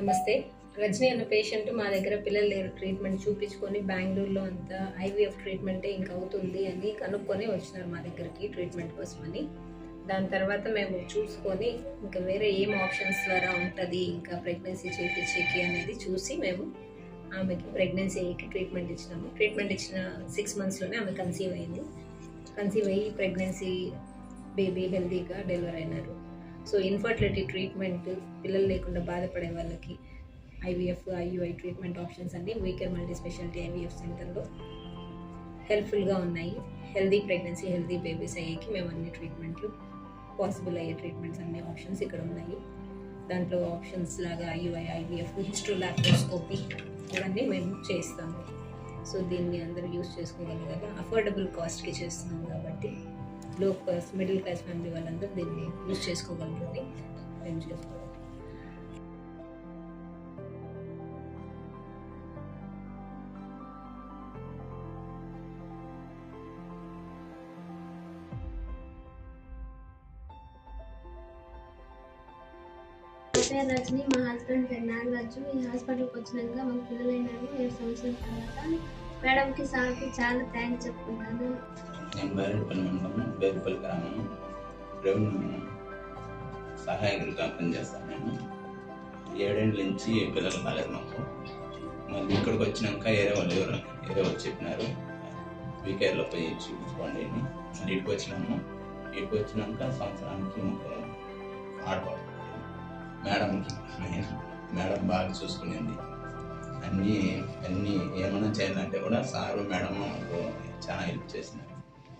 నమస్తే. రజనీ అన్న పేషెంట్ మా దగ్గర పిల్లలు లేరు. ట్రీట్మెంట్ చూపించుకొని బెంగళూరులో అంతా ఐవీఎఫ్ ట్రీట్మెంటే ఇంకా అవుతుంది అని కనుక్కొని వచ్చినారు మా దగ్గరికి ట్రీట్మెంట్ కోసమని దాని తర్వాత మేము చూసుకొని ఇంకా వేరే ఏం ఆప్షన్స్ ద్వారా ఉంటుంది ఇంకా ప్రెగ్నెన్సీ చేయించేకి అనేది చూసి మేము ఆమెకి ప్రెగ్నెన్సీకి ట్రీట్మెంట్ ఇచ్చినాము. ట్రీట్మెంట్ ఇచ్చిన సిక్స్ మంత్స్లోనే ఆమె కన్సీవ్ అయింది. కన్సీవ్ అయ్యి ప్రెగ్నెన్సీ బేబీ హెల్తీగా డెలివర్ అయినారు. సో ఇన్ఫర్టిలిటీ ట్రీట్మెంట్ పిల్లలు లేకుండా బాధపడే వాళ్ళకి ఐవీఎఫ్ ఐయుఐ ట్రీట్మెంట్ ఆప్షన్స్ అన్ని వీకేర్ మల్టీ స్పెషాలిటీ ఐవీఎఫ్ సెంటర్లో హెల్ప్ఫుల్గా ఉన్నాయి. హెల్దీ ప్రెగ్నెన్సీ హెల్దీ బేబీస్ అయ్యేకి మేము అన్ని ట్రీట్మెంట్లు పాసిబుల్ అయ్యే ట్రీట్మెంట్స్ అన్ని ఆప్షన్స్ ఇక్కడ ఉన్నాయి. దాంట్లో ఆప్షన్స్ లాగా ఐయుఐ ఐవీఎఫ్ హిస్ట్రోలాప్రోస్కోపీ ఇవన్నీ మేము చేస్తాము. సో దీన్ని అందరూ యూస్ చేసుకోగలగాలి అఫోర్డబుల్ కాస్ట్కి చేస్తున్నాం కాబట్టి లో క్లాస్ మిడిల్ క్లాస్ ఫ్యామిలీ వాళ్ళందరూ దీన్ని యూస్ చేసుకోగలరని మేము చేసుకోవాలి నా పేరు రజని మా హస్బెండ్ పేరు నాగరాజు ఈ హాస్పిటల్కి వచ్చినాక మాకు పిల్లలైనారు ఏడు సంవత్సరాల తర్వాత మేడంకి సార్కి చాలా థ్యాంక్స్ చెప్పుకుంటాను నేను బైరెడ్పల్లి మండలం బేరుపల్లి గ్రామం రెవెన్యూ సహాయకుడిగా పనిచేస్తాను నేను. ఏడేళ్ళ నుంచి పిల్లలు కాలేదు మాకు. మళ్ళీ ఇక్కడికి వచ్చినాక ఏరే వాళ్ళు ఎవరు ఏరే వాళ్ళు చెప్పినారు. వీకేర్లో పోయి చూపించుకోండి అని. మళ్ళీ ఇక్కడికి వచ్చినాము. ఇక్కడికి వచ్చినాక సంవత్సరానికి మాకు ఆడపడు మేడంకి మేడం బాగా చూసుకునేది. అన్నీ అన్నీ ఏమైనా చేయాలంటే కూడా సారు మేడం మాకు చాలా హెల్ప్ చేసినారు.